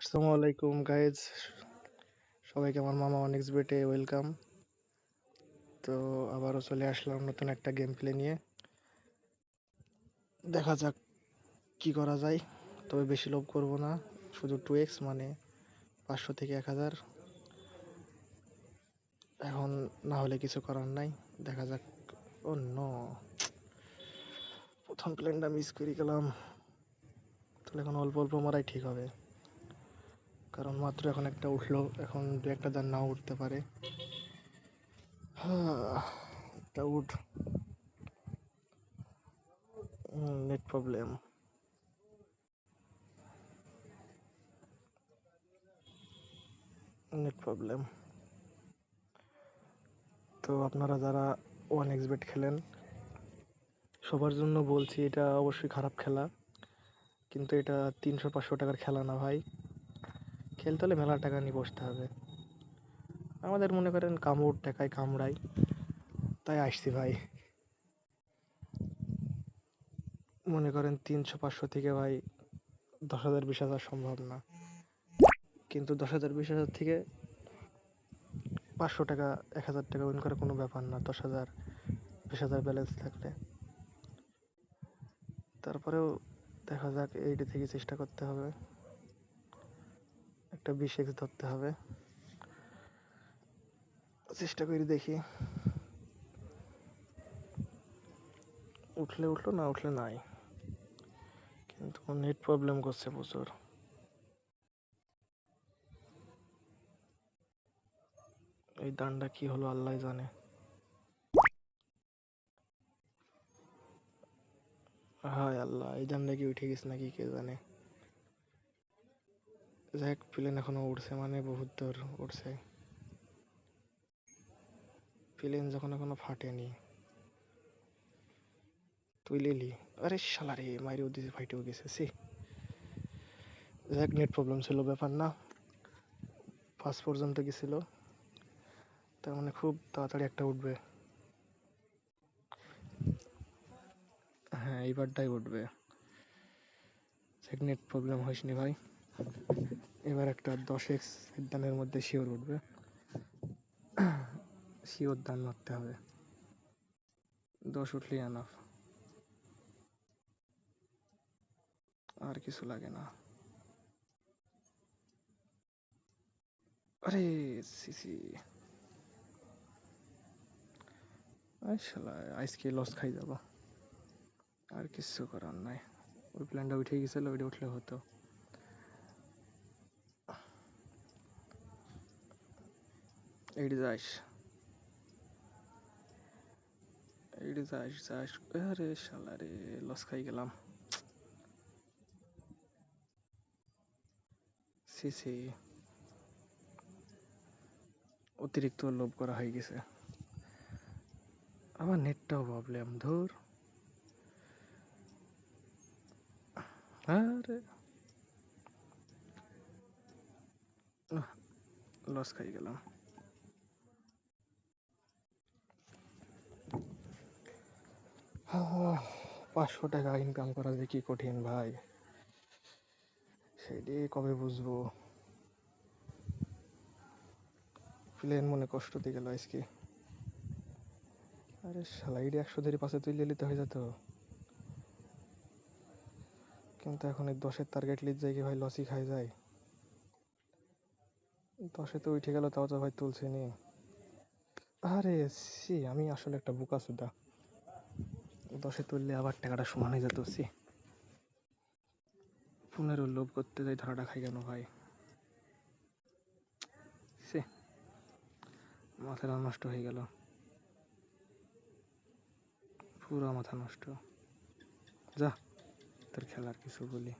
আসসালামু আলাইকুম গাইজ সবাইকে আমার মামা অনেক্স বেটে ওয়েলকাম তো আবারও চলে আসলাম নতুন একটা গেম প্লে নিয়ে। দেখা যাক কি করা যায়, তবে বেশি লোভ করব না। শুধু টু এক্স মানে পাঁচশো থেকে এক হাজার। এখন না হলে কিছু করার নাই। দেখা যাক। ও ন প্রথম প্লেনটা মিস করে গেলাম। তাহলে এখন অল্প অল্প মারাই ঠিক হবে। কারণ মাত্র এখন একটা উঠল, এখন দু একটা যার নাও উঠতে পারে। একটা উঠ। নেট প্রবলেম নেট প্রবলেম তো আপনারা যারা ওয়ান এক্স বেট খেলেন, সবার জন্য বলছি এটা অবশ্যই খারাপ খেলা। কিন্তু এটা তিনশো পাঁচশো টাকার খেলা না ভাই। খেলতে হলে মেলা টাকা নিয়ে বসতে হবে। আমাদের মনে করেন কামড় টাকায় কামড়াই তাই আসছি ভাই। মনে করেন তিনশো, পাঁচশো থেকে ভাই দশ হাজার, বিশ হাজার সম্ভব না। কিন্তু দশ হাজার, বিশ হাজার থেকে পাঁচশো টাকা, এক হাজার টাকা উইন করা কোনো ব্যাপার না। দশ হাজার, বিশ হাজার ব্যালেন্স থাকলে। তারপরেও দেখা যাক, এইটা থেকে চেষ্টা করতে হবে। একটা বিশ এক্স ধরতে হবে। চেষ্টা করে দেখি। উঠলে উঠল, না উঠলে নাই। কিন্তু নেট প্রবলেম করছে প্রচুর। এই দানটা কি হলো আল্লাহ জানে। হায় আল্লাহ, এই দানটা কি উঠে গেছে নাকি কে জানে। যাই প্লেন এখনও উঠছে মানে বহুত দূর উঠছে প্লেন যখন এখনও ফাটেনি। তুই লেলি। আরে শালা রে মাইরেও দিছে ফাইটেও গেছে সে যাক নেট প্রবলেম ছিল ব্যাপার না। পাঁচ পর্যন্ত গেছিল। তার মানে খুব তাড়াতাড়ি একটা উঠবে। হ্যাঁ এইবারটাই উঠবে। নেট প্রবলেম হয়েছিনি ভাই। এবার একটা দশ এক্স দানের মধ্যে শিওর উঠবে। শিওর দান মারতে হবে। দশ উঠলেই আনাফ আর কিছু লাগে না। আরে সিসি আজকে লস খাই যাব। আর কিছু করার নাই। ওই প্ল্যানটা উঠে গেছিল, ওইটা উঠলে হতো। এইটি যাস এইটি যাস যাস আরে শালা রে লস খাই গেলাম। সি সি। অতিরিক্ত লোভ করা হয়ে গেছে। আমার নেটটাও প্রবলেম ধর। আরে। লস খাই গেলাম। পাঁচশো টাকা ইনকাম করা যে কি কঠিন ভাই। সেটি কবে বুঝব? প্লেন মনে কষ্ট দিয়ে গেল আজকে। আরে শালা একশো ধরে পাশে তুলে নিতে হয়ে যেত। কিন্তু এখন এই দশের টার্গেট লিজ যায় কি ভাই লসই খাই যায়। দশে তো উঠে গেল, তাও তো ভাই তুলছে নি। আরে সি আমি আসলে একটা বুকা সুদা দশে তুললে আবার টাকাটা সমান হয়ে যেত, সে। পনেরো লোভ করতে যাই, ধরাটা খাই কেন ভাই? সে, মাথাটা নষ্ট হয়ে গেল। পুরো মাথা নষ্ট। যা, তোর খেলার কিছু বলি।